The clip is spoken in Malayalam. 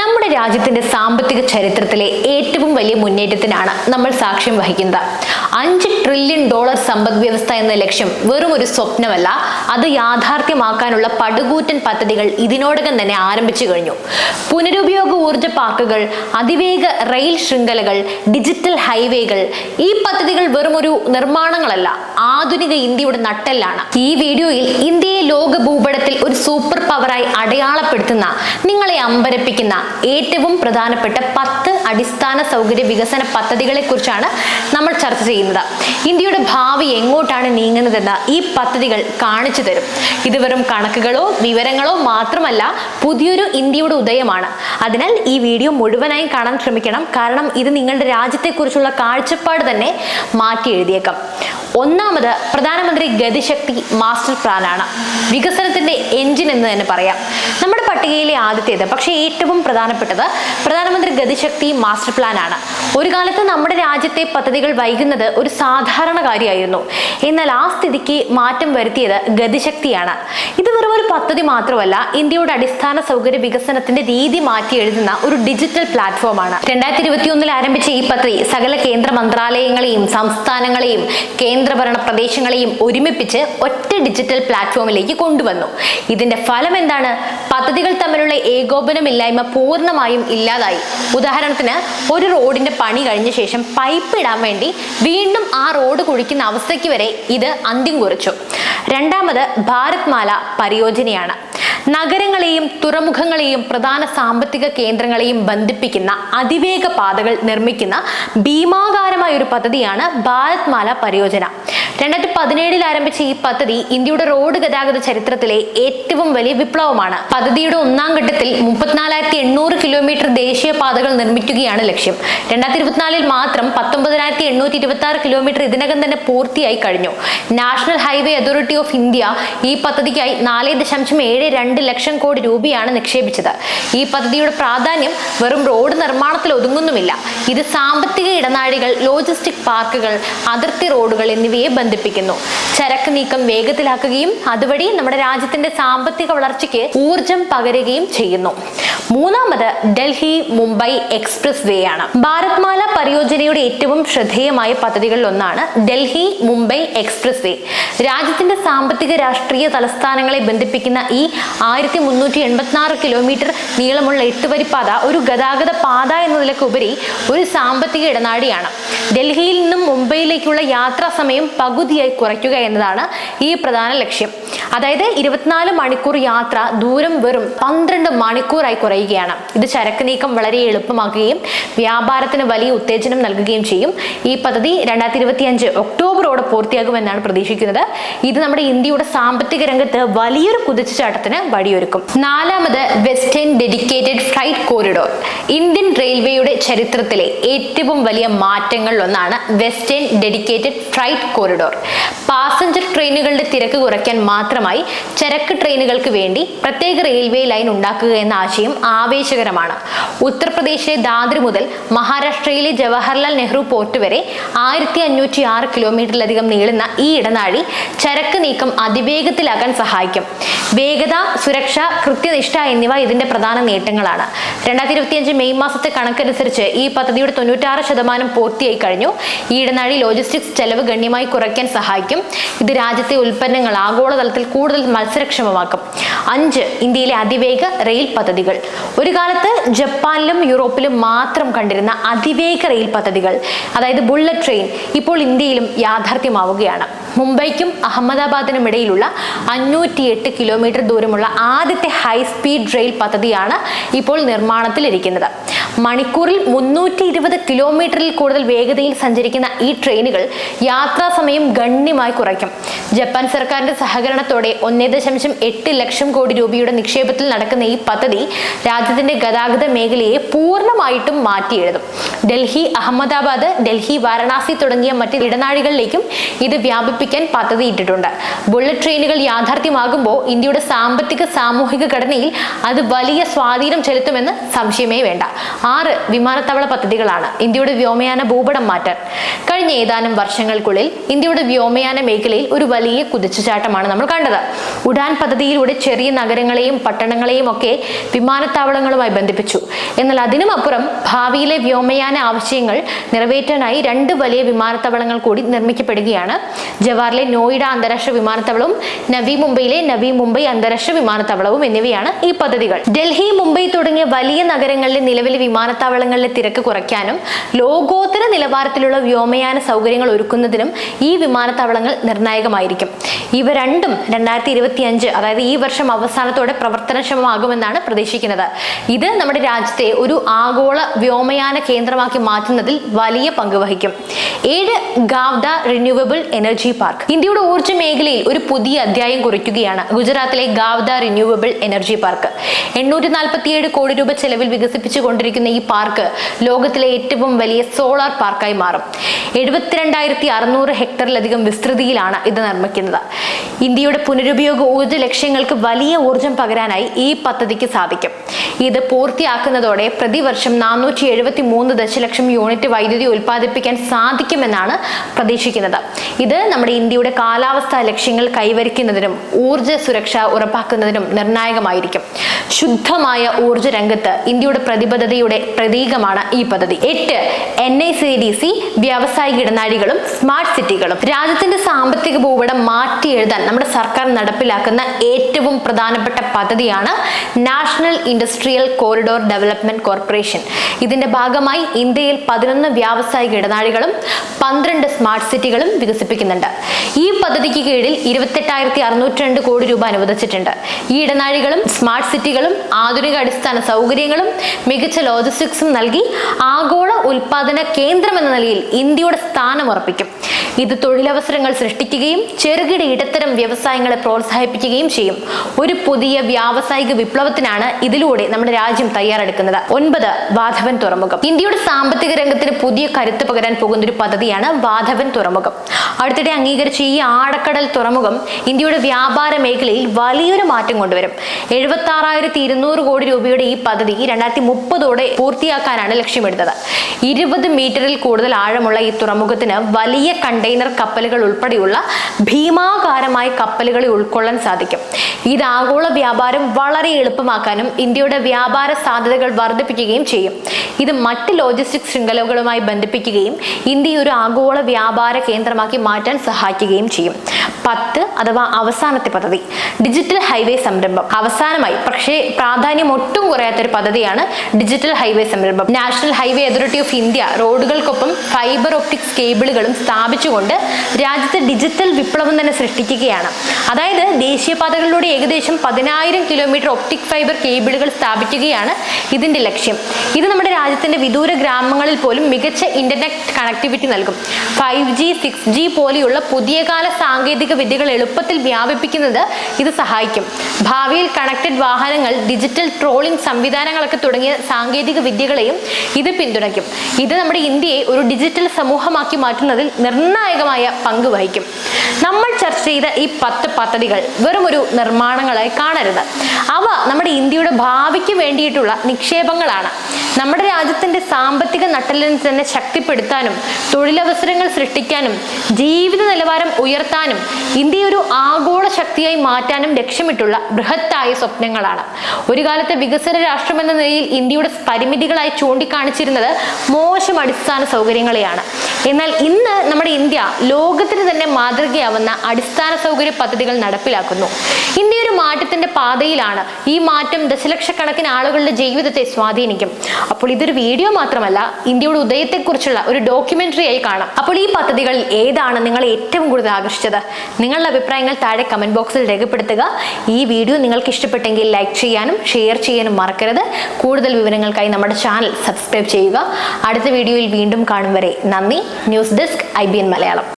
നമ്മുടെ രാജ്യത്തിന്റെ സാമ്പത്തിക ചരിത്രത്തിലെ ഏറ്റവും വലിയ മുന്നേറ്റത്തിനാണ് നമ്മൾ സാക്ഷ്യം വഹിക്കുന്നത്. അഞ്ച് ട്രില്യൺ ഡോളർ സമ്പദ് വ്യവസ്ഥ എന്ന ലക്ഷ്യം വെറും ഒരു സ്വപ്നമല്ല അത് യാഥാർത്ഥ്യമാക്കാനുള്ള പടുകൂറ്റൻ പദ്ധതികൾ ഇതിനോടകം തന്നെ ആരംഭിച്ചു കഴിഞ്ഞു. പുനരുപയോഗ ഊർജ പാർക്കുകൾ അതിവേഗ റെയിൽ ശൃംഖലകൾ ഡിജിറ്റൽ ഹൈവേകൾ ഈ പദ്ധതികൾ വെറും ഒരു നിർമ്മാണങ്ങളല്ല ആധുനിക ഇന്ത്യയുടെ നട്ടെല്ലാണ്. ഈ വീഡിയോയിൽ ഇന്ത്യയെ ലോക ഭൂപടത്തിൽ ഒരു സൂപ്പർ പവറായി അടയാളപ്പെടുത്തുന്ന നിങ്ങളെ അമ്പരപ്പിക്കുന്ന ഏറ്റവും പ്രധാനപ്പെട്ട പത്ത് അടിസ്ഥാന സൗകര്യ വികസന പദ്ധതികളെ കുറിച്ചാണ് നമ്മൾ ചർച്ച ചെയ്യുന്നത്. ഇന്ത്യയുടെ ഭാവി എങ്ങോട്ടാണ് നീങ്ങുന്നതെന്ന് ഈ പദ്ധതികൾ കാണിച്ചു തരും. ഇത് വെറും കണക്കുകളോ വിവരങ്ങളോ മാത്രമല്ല പുതിയൊരു ഇന്ത്യയുടെ ഉദയമാണ്. അതിനാൽ ഈ വീഡിയോ മുഴുവനായും കാണാൻ ശ്രമിക്കണം. കാരണം ഇത് നിങ്ങളുടെ രാജ്യത്തെക്കുറിച്ചുള്ള കാഴ്ചപ്പാട് തന്നെ മാറ്റി എഴുതിയേക്കാം. ഒന്നാമത് പ്രധാനമന്ത്രി ഗതിശക്തി മാസ്റ്റർ പ്ലാനാണ്. വികസനത്തിന്റെ എഞ്ചിൻ എന്ന് തന്നെ പറയാം. നമ്മുടെ പട്ടികയിലെ ആദ്യത്തേത്. പക്ഷേ ഏറ്റവും പ്രധാനപ്പെട്ടത് പ്രധാനമന്ത്രി ഗതിശക്തി മാസ്റ്റർ പ്ലാൻ ആണ് ഒരു കാലത്ത് നമ്മുടെ രാജ്യത്തെ പദ്ധതികൾ വൈകുന്നത് ഒരു സാധാരണ കാര്യമായിരുന്നു. എന്നാൽ ആ സ്ഥിതിക്ക് മാറ്റം വരുത്തിയത് ഗതിശക്തിയാണ്. ഇത് വെറും ഒരു പദ്ധതി മാത്രമല്ല ഇന്ത്യയുടെ അടിസ്ഥാന സൗകര്യ വികസനത്തിന്റെ രീതി മാറ്റി എഴുതുന്ന ഒരു ഡിജിറ്റൽ പ്ലാറ്റ്ഫോമാണ്. രണ്ടായിരത്തി ഇരുപത്തി ഒന്നിൽ ആരംഭിച്ച ഈ പദ്ധതി സകല കേന്ദ്ര മന്ത്രാലയങ്ങളെയും സംസ്ഥാനങ്ങളെയും കേന്ദ്രഭരണ പ്രദേശങ്ങളെയും ഒരുമിപ്പിച്ച് ഒറ്റ ഡിജിറ്റൽ പ്ലാറ്റ്ഫോമിലേക്ക് കൊണ്ടുവന്നു. ഇതിന്റെ ഫലം എന്താണ്? പദ്ധതികൾ തമ്മിലുള്ള ഏകോപനമില്ലായ്മ പൂർണമായും ഇല്ലാതായി. ഉദാഹരണത്തിന് ഒരു റോഡിന്റെ പണി കഴിഞ്ഞ ശേഷം പൈപ്പ് ഇടാൻ വേണ്ടി വീണ്ടും ആ റോഡ് കുഴിക്കുന്ന അവസ്ഥയ്ക്ക് വരെ ഇത് അന്ത്യം കുറിച്ചു. രണ്ടാമത് ഭാരത് മാല പരിയോജനയാണ്. നഗരങ്ങളെയും തുറമുഖങ്ങളെയും പ്രധാന സാമ്പത്തിക കേന്ദ്രങ്ങളെയും ബന്ധിപ്പിക്കുന്ന അതിവേഗ പാതകൾ നിർമ്മിക്കുന്ന ഭീമാകാരമായ ഒരു പദ്ധതിയാണ് ഭാരത് മാല പരിയോജന. രണ്ടായിരത്തി പതിനേഴിൽ ആരംഭിച്ച ഈ പദ്ധതി ഇന്ത്യയുടെ റോഡ് ഗതാഗത ചരിത്രത്തിലെ ഏറ്റവും വലിയ വിപ്ലവമാണ്. പദ്ധതിയുടെ ഒന്നാം ഘട്ടത്തിൽ മുപ്പത്തിനാലായിരത്തി എണ്ണൂറ് കിലോമീറ്റർ ദേശീയ പാതകൾ നിർമ്മിക്കുകയാണ് ലക്ഷ്യം. രണ്ടായിരത്തി ഇരുപത്തിനാലിൽ മാത്രം പത്തൊമ്പതിനായിരത്തി എണ്ണൂറ്റി ഇരുപത്തി ആറ് കിലോമീറ്റർ ഇതിനകം തന്നെ പൂർത്തിയായി കഴിഞ്ഞു. National highway authority of India ഈ പദ്ധതിക്കായി നാല് ദശാംശം ഏഴ് രണ്ട് ലക്ഷം കോടി രൂപയാണ് നിക്ഷേപിച്ചത്. ഈ പദ്ധതിയുടെ പ്രാധാന്യം വെറും റോഡ് നിർമ്മാണത്തിൽ ഒതുങ്ങുന്നുമില്ല. ഇത് സാമ്പത്തിക ഇടനാഴികൾ ലോജിസ്റ്റിക് പാർക്കുകൾ അതിർത്തി റോഡുകൾ എന്നിവയെ ബന്ധിപ്പിക്കുന്നു. ചരക്ക് നീക്കം വേഗത്തിലാക്കുകയും അതുവഴി നമ്മുടെ രാജ്യത്തിന്റെ സാമ്പത്തിക വളർച്ചയ്ക്ക് ഊർജം പകരുകയും ചെയ്യുന്നു. മൂന്നാമത് ഡൽഹി മുംബൈ എക്സ്പ്രസ് വേ ആണ്. ഭാരത്മാല പരിയോജനയുടെ ഏറ്റവും ശ്രദ്ധേയമായ പദ്ധതികളിൽ ഒന്നാണ് ഡൽഹി മുംബൈ എക്സ്പ്രസ് വേ. രാജ്യത്തിന്റെ സാമ്പത്തിക രാഷ്ട്രീയ തലസ്ഥാനങ്ങളെ ബന്ധിപ്പിക്കുന്ന ഈ ആയിരത്തി മുന്നൂറ്റി എൺപത്തിനാറ് കിലോമീറ്റർ നീളമുള്ള എട്ടുവരിപ്പാത ഒരു ഗതാഗത പാത എന്നതിലേക്കുപരി ഒരു സാമ്പത്തിക ഇടനാഴിയാണ്. ഡൽഹിയിൽ നിന്നും മുംബൈയിലേക്കുള്ള യാത്രാ സമയം പകുതിയായി കുറയ്ക്കുക എന്നതാണ് ഈ പ്രധാന ലക്ഷ്യം. അതായത് ഇരുപത്തിനാല് മണിക്കൂർ യാത്ര ദൂരം വെറും പന്ത്രണ്ട് മണിക്കൂറായി കുറയുകയാണ്. ഇത് ചരക്ക് നീക്കം വളരെ എളുപ്പമാക്കുകയും വ്യാപാരത്തിന് വലിയ ഉത്തേജനം നൽകുകയും ചെയ്യും. ഈ പദ്ധതി രണ്ടായിരത്തി ഇരുപത്തി അഞ്ച് ഒക്ടോബറോടെ പൂർത്തിയാകുമെന്നാണ് പ്രതീക്ഷിക്കുന്നത്. ഇത് നമ്മുടെ ഇന്ത്യയുടെ സാമ്പത്തിക രംഗത്ത് വലിയൊരു കുതിച്ചുചാട്ടത്തിന് വഴിയൊരുക്കും. നാലാമത് വെസ്റ്റേൺ ഡെഡിക്കേറ്റഡ് കോറിഡോർ ഇന്ത്യൻ റെയിൽവേയുടെ ചരിത്രത്തിലെ ഏറ്റവും വലിയ മാറ്റങ്ങളിൽ ഒന്നാണ് western dedicated freight corridor. Passenger ട്രെയിനുകളുടെ തിരക്ക് കുറയ്ക്കാൻ മാത്രമായി ചരക്ക് ട്രെയിനുകൾക്ക് വേണ്ടി പ്രത്യേക റെയിൽവേ ലൈൻ ഉണ്ടാക്കുക എന്ന ആശയം ആവേശകരമാണ്. ഉത്തർപ്രദേശിലെ ദാദ്രി മുതൽ മഹാരാഷ്ട്രയിലെ ജവഹർലാൽ നെഹ്റു പോർട്ട് വരെ ആയിരത്തി അഞ്ഞൂറ്റി ആറ് കിലോമീറ്ററിലധികം നീളുന്ന ഈ ഇടനാഴി ചരക്ക് നീക്കം അതിവേഗത്തിലാക്കാൻ സഹായിക്കും. വേഗത സുരക്ഷ കൃത്യനിഷ്ഠ എന്നിവ ഇതിന്റെ പ്രധാന നേട്ടങ്ങളാണ്. രണ്ടായിരത്തി ഇരുപത്തിയഞ്ച് മെയ് മാസത്തെ കണക്കനുസരിച്ച് ഈ പദ്ധതിയുടെ തൊണ്ണൂറ്റാറ് ശതമാനം പൂർത്തിയായി കഴിഞ്ഞു. ഈ ഇടനാഴി ലോജിസ്റ്റിക്സ് ചെലവ് ഗണ്യമായി കുറയ്ക്കാൻ സഹായിക്കും. ഇത് രാജ്യത്തെ ഉൽപ്പന്നങ്ങൾ ആഗോളതലത്തിൽ കൂടുതൽ മത്സരക്ഷമമാക്കും. അഞ്ച് ഇന്ത്യയിലെ അതിവേഗ റെയിൽ പദ്ധതികൾ. ഒരു കാലത്ത് ജപ്പാനിലും യൂറോപ്പിലും മാത്രം കണ്ടിരുന്ന അതിവേഗ റെയിൽ പദ്ധതികൾ അതായത് ബുള്ളറ്റ് ട്രെയിൻ ഇപ്പോൾ ഇന്ത്യയിലും യാഥാർത്ഥ്യമാവുകയാണ്. മുംബൈക്കും അഹമ്മദാബാദിനും ഇടയിലുള്ള അഞ്ഞൂറ്റി എട്ട് കിലോമീറ്റർ ദൂരമുള്ള ആദ്യത്തെ ഹൈ സ്പീഡ് റെയിൽ പദ്ധതിയാണ് ഇപ്പോൾ നിർമ്മാണത്തിലിരിക്കുന്നത് മണിക്കൂറിൽ മുന്നൂറ്റി ഇരുപത് കിലോമീറ്ററിൽ കൂടുതൽ വേഗതയിൽ സഞ്ചരിക്കുന്ന ഈ ട്രെയിനുകൾ യാത്രാ സമയം ഗണ്യമായി കുറയ്ക്കും. ജപ്പാൻ സർക്കാരിന്റെ സഹകരണത്തോടെ ഒന്നേ ദശാംശം എട്ട് ലക്ഷം കോടി രൂപയുടെ നിക്ഷേപത്തിൽ നടക്കുന്ന ഈ പദ്ധതി രാജ്യത്തിന്റെ ഗതാഗത മേഖലയെ പൂർണമായിട്ടും മാറ്റിയെഴുതും. ഡൽഹി അഹമ്മദാബാദ് ഡൽഹി വാരണാസി തുടങ്ങിയ മറ്റ് ഇടനാഴികളിലേക്കും ഇത് വ്യാപിപ്പിക്കാൻ പദ്ധതിയിട്ടിട്ടുണ്ട് ബുള്ളറ്റ് ട്രെയിനുകൾ യാഥാർത്ഥ്യമാകുമ്പോൾ ഇന്ത്യയുടെ സാമ്പത്തിക സാമൂഹിക ഘടനയിൽ അത് വലിയ സ്വാധീനം ചെലുത്തുമെന്ന് സംശയമേ വേണ്ട. ആറ് വിമാനത്താവള പദ്ധതികളാണ് ഇന്ത്യയുടെ വ്യോമയാന ഭൂപടം മാറ്റാൻ കഴിഞ്ഞ ഏതാനും വർഷങ്ങൾക്കുള്ളിൽ ഇന്ത്യയുടെ വ്യോമയാന മേഖലയിൽ ഒരു വലിയ കുതിച്ചുചാട്ടമാണ് നമ്മൾ കണ്ടത്. ഉഡാൻ പദ്ധതിയിലൂടെ ചെറിയ നഗരങ്ങളെയും പട്ടണങ്ങളെയും ഒക്കെ വിമാനത്താവളങ്ങളുമായി ബന്ധിപ്പിച്ചു. എന്നാൽ അതിനുമപ്പുറം ഭാവിയിലെ വ്യോമയാന ആവശ്യങ്ങൾ നിറവേറ്റാനായി രണ്ട് വലിയ വിമാനത്താവളങ്ങൾ കൂടി നിർമ്മിക്കപ്പെടുകയാണ്. ജവാറിലെ നോയിഡ അന്താരാഷ്ട്ര വിമാനത്താവളവും നവി മുംബൈയിലെ നവി മുംബൈ അന്താരാഷ്ട്ര വിമാനത്താവളവും എന്നിവയാണ് ഈ പദ്ധതികൾ. ഡൽഹി മുംബൈ തുടങ്ങിയ വലിയ നഗരങ്ങളിലെ നിലവിലെ വിമാനത്താവളങ്ങളിലെ തിരക്ക് കുറയ്ക്കാനും ലോകോത്തര നിലവാരത്തിലുള്ള വ്യോമയാന സൗകര്യങ്ങൾ ഒരുക്കുന്നതിനും ഈ വിമാനത്താവളങ്ങൾ നിർണായകമായിരിക്കും. ഇവ രണ്ടും രണ്ടായിരത്തി ഇരുപത്തി അഞ്ച് അതായത് ഈ വർഷം അവസാനത്തോടെ പ്രവർത്തനക്ഷമമാകുമെന്നാണ് പ്രതീക്ഷിക്കുന്നത്. ഇത് നമ്മുടെ രാജ്യത്തെ ഒരു ആഗോള വ്യോമയാന കേന്ദ്രമാക്കി മാറ്റുന്നതിൽ വലിയ പങ്ക് വഹിക്കും. ഏഴ് ഗാവ്ദ റിന്യൂവബിൾ എനർജി പാർക്ക്. ഇന്ത്യയുടെ ഊർജ മേഖലയിൽ ഒരു പുതിയ അധ്യായം കുറിക്കുകയാണ് ഗുജറാത്തിലെ ഗാവ്ദ റിന്യൂവബിൾ എനർജി പാർക്ക്. എണ്ണൂറ്റി കോടി രൂപ ചെലവിൽ വികസിപ്പിച്ചു കൊണ്ടിരിക്കുന്ന ഈ പാർക്ക് ലോകത്തിലെ ഏറ്റവും വലിയ സോളാർ പാർക്കായി മാറും. എഴുപത്തിരണ്ടായിരത്തി അറുന്നൂറ് ഹെക്ടറിലധികം വിസ്തൃതിയിലാണ് ഇത് നിർമ്മിക്കുന്നത്. ഇന്ത്യയുടെ പുനരുപയോഗ ഊർജ ലക്ഷ്യങ്ങൾക്ക് വലിയ ഊർജം പകരാനായി ഈ പദ്ധതിക്ക് സാധിക്കും. ഇത് പൂർത്തിയാക്കുന്നതോടെ പ്രതിവർഷം നാനൂറ്റി എഴുപത്തി മൂന്ന് ദശലക്ഷം യൂണിറ്റ് വൈദ്യുതി ഉൽപ്പാദിപ്പിക്കാൻ സാധിക്കുമെന്നാണ് പ്രതീക്ഷിക്കുന്നത്. ഇത് നമ്മുടെ ഇന്ത്യയുടെ കാലാവസ്ഥാ ലക്ഷ്യങ്ങൾ കൈവരിക്കുന്നതിനും ഊർജ സുരക്ഷ ഉറപ്പാക്കുന്നതിനും നിർണായകമായിരിക്കും. ശുദ്ധമായ ഊർജ രംഗത്ത് ഇന്ത്യയുടെ പ്രതിബദ്ധതയുടെ പ്രതീകമാണ് ഈ പദ്ധതി. എട്ട് N I C D C വ്യാവസായിക ഇടനാഴികളും സ്മാർട്ട് സിറ്റികളും. രാജ്യത്തിന്റെ സാമ്പത്തിക ഭൂപടം മാറ്റി എഴുതാൻ നമ്മുടെ സർക്കാർ നടപ്പിലാക്കുന്ന ഏറ്റവും പ്രധാനപ്പെട്ട പദ്ധതിയാണ് national industrial corridor development corporation. ഇതിന്റെ ഭാഗമായി ഇന്ത്യയിൽ പതിനൊന്ന് വ്യാവസായിക ഇടനാഴികളും പന്ത്രണ്ട് സ്മാർട്ട് സിറ്റികളും വികസിപ്പിക്കുന്നുണ്ട്. ഈ പദ്ധതിക്ക് കീഴിൽ ഇരുപത്തെട്ടായിരത്തി അറുന്നൂറ്റി രണ്ട് കോടി രൂപ അനുവദിച്ചിട്ടുണ്ട്. ഈ ഇടനാഴികളും സ്മാർട്ട് സിറ്റികളും ആധുനിക അടിസ്ഥാന സൗകര്യങ്ങളും മികച്ച ലോജിസ്റ്റിക്സും നൽകി ആഗോള ഉൽപാദന കേന്ദ്രം എന്ന നിലയിൽ ഇന്ത്യയുടെ സ്ഥാനം ഉറപ്പിക്കും. ഇത് തൊഴിലവസരങ്ങൾ സൃഷ്ടിക്കുകയും ചെറുകിട ഇടത്തരം വ്യവസായങ്ങളെ പ്രോത്സാഹിപ്പിക്കുകയും ചെയ്യും. ഒരു പുതിയ വ്യാവസായിക വിപ്ലവത്തിനാണ് ഇതിലൂടെ നമ്മുടെ രാജ്യം തയ്യാറെടുക്കുന്നത്. ഒൻപത് വാധവൻ തുറമുഖം. ഇന്ത്യയുടെ സാമ്പത്തിക രംഗത്തിന് പുതിയ കരുത്ത് പകരാൻ പോകുന്ന ഒരു പദ്ധതിയാണ് വാധവൻ തുറമുഖം. അടുത്തിടെ അംഗീകരിച്ച ഈ ആഴക്കടൽ തുറമുഖം ഇന്ത്യയുടെ വ്യാപാര മേഖലയിൽ വലിയൊരു മാറ്റം കൊണ്ടുവരും. എഴുപത്തി ആറായിരത്തി ഇരുന്നൂറ് കോടി രൂപയുടെ ഈ പദ്ധതി രണ്ടായിരത്തി മുപ്പതോടെ പൂർത്തിയാക്കാനാണ് ലക്ഷ്യമിടുന്നത്. ഇരുപത് മീറ്ററിൽ കൂടുതൽ ആഴമുള്ള ഈ തുറമുഖത്തിന് വലിയ കണ്ടെയ്നർ കപ്പലുകൾ ഉൾപ്പെടെയുള്ള ഭീമാകാരമായ കപ്പലുകളെ ഉൾക്കൊള്ളാൻ സാധിക്കും. ഇത് ആഗോള വ്യാപാരം വളരെ എളുപ്പമാക്കാനും ഇന്ത്യയുടെ വ്യാപാര സാധ്യതകൾ വർദ്ധിപ്പിക്കുകയും ചെയ്യും. ഇത് മറ്റ് ലോജിസ്റ്റിക് ശൃംഖലകളുമായി ബന്ധിപ്പിക്കുകയും ഇന്ത്യ ഒരു ആഗോള വ്യാപാര കേന്ദ്രമാക്കി മാറ്റാൻ സഹായിക്കുകയും ചെയ്യും. പത്ത് അഥവാ അവസാനത്തെ പദ്ധതി ഡിജിറ്റൽ ഹൈവേ സംരംഭം. അവസാനമായി പക്ഷേ പ്രാധാന്യം ഒട്ടും കുറയാത്തൊരു പദ്ധതിയാണ് ഡിജിറ്റൽ ഹൈവേ സംരംഭം. National highway authority of India റോഡുകൾക്കൊപ്പം fibre optics കേബിളുകളും സ്ഥാപിച്ചുകൊണ്ട് രാജ്യത്ത് ഡിജിറ്റൽ വിപ്ലവം തന്നെ സൃഷ്ടിക്കുകയാണ്. അതായത് ദേശീയപാതകളിലൂടെ ഏകദേശം പതിനായിരം കിലോമീറ്റർ ഒപ്റ്റിക് ഫൈബർ കേബിളുകൾ സ്ഥാപിക്കുകയാണ് ഇതിന്റെ ലക്ഷ്യം. ഇത് നമ്മുടെ രാജ്യത്തിന്റെ വിദൂര ഗ്രാമങ്ങളിൽ പോലും മികച്ച ഇന്റർനെറ്റ് കണക്ടിവിറ്റി നൽകും. ഫൈവ് ജി സിക്സ് ജി പോലെയുള്ള പുതിയ കാല സാങ്കേതിക വിദ്യകൾ എളുപ്പത്തിൽ വ്യാപിപ്പിക്കുന്നത് ഇത് സഹായിക്കും. ഭാവിയിൽ കണക്റ്റഡ് വാഹനങ്ങൾ ഡിജിറ്റൽ ട്രോളിംഗ് സംവിധാനങ്ങളൊക്കെ തുടങ്ങിയ സാങ്കേതിക വിദ്യകളെയും ഇത് പിന്തുണയ്ക്കും. ഇത് നമ്മുടെ ഇന്ത്യയെ ഒരു ഡിജിറ്റൽ സമൂഹമാക്കി മാറ്റുന്നതിൽ നിർണായകമായ പങ്ക് വഹിക്കും. നമ്മൾ ചർച്ച ചെയ്ത ഈ പത്ത് പദ്ധതികൾ വെറും ഒരു നിർമ്മാണങ്ങളായി കാണരുത്. അവ നമ്മുടെ ഇന്ത്യയുടെ ഭാവിക്ക് വേണ്ടിയിട്ടുള്ള നിക്ഷേപങ്ങളാണ്. നമ്മുടെ രാജ്യത്തിന്റെ സാമ്പത്തിക നട്ടലിനെ തന്നെ ശക്തിപ്പെടുത്താനും തൊഴിലവസരങ്ങൾ സൃഷ്ടിക്കാനും ജീവിത നിലവാരം ഉയർത്താനും ഇന്ത്യ ഒരു ആഗോള ശക്തിയായി മാറ്റാനും ലക്ഷ്യമിട്ടുള്ള ബൃഹത്തായ സ്വപ്നങ്ങളാണ്. ഒരു കാലത്തെ വികസന രാഷ്ട്രമെന്ന നിലയിൽ ഇന്ത്യയുടെ പരിമിതികളായി ചൂണ്ടിക്കാണിച്ചിരുന്നത് മോശം അടിസ്ഥാന സൗകര്യങ്ങളെയാണ്. എന്നാൽ ഇന്ന് നമ്മുടെ ഇന്ത്യ ലോകത്തിന് തന്നെ മാതൃകയാവുന്ന അടിസ്ഥാന സൗകര്യ പദ്ധതികൾ നടപ്പിലാക്കുന്നു. ഇന്ത്യ മാറ്റത്തിന്റെ പാതയിലാണ്. ഈ മാറ്റം ദശലക്ഷക്കണക്കിന് ആളുകളുടെ ജീവിതത്തെ സ്വാധീനിക്കും. അപ്പോൾ ഇതൊരു വീഡിയോ മാത്രമല്ല ഇന്ത്യയുടെ ഉദയത്തെക്കുറിച്ചുള്ള ഒരു ഡോക്യുമെന്ററി ആയി കാണാം. അപ്പോൾ ഈ പദ്ധതികളിൽ ഏതാണ് നിങ്ങളെ ഏറ്റവും കൂടുതൽ ആകർഷിച്ചത്? നിങ്ങളുടെ അഭിപ്രായങ്ങൾ താഴെ കമന്റ് ബോക്സിൽ രേഖപ്പെടുത്തുക. ഈ വീഡിയോ നിങ്ങൾക്ക് ഇഷ്ടപ്പെട്ടെങ്കിൽ ലൈക്ക് ചെയ്യാനും ഷെയർ ചെയ്യാനും മറക്കരുത്. കൂടുതൽ വിവരങ്ങൾക്കായി നമ്മുടെ ചാനൽ സബ്സ്ക്രൈബ് ചെയ്യുക. അടുത്ത വീഡിയോയിൽ വീണ്ടും കാണും വരെ. നന്ദി. News desk I Malayalam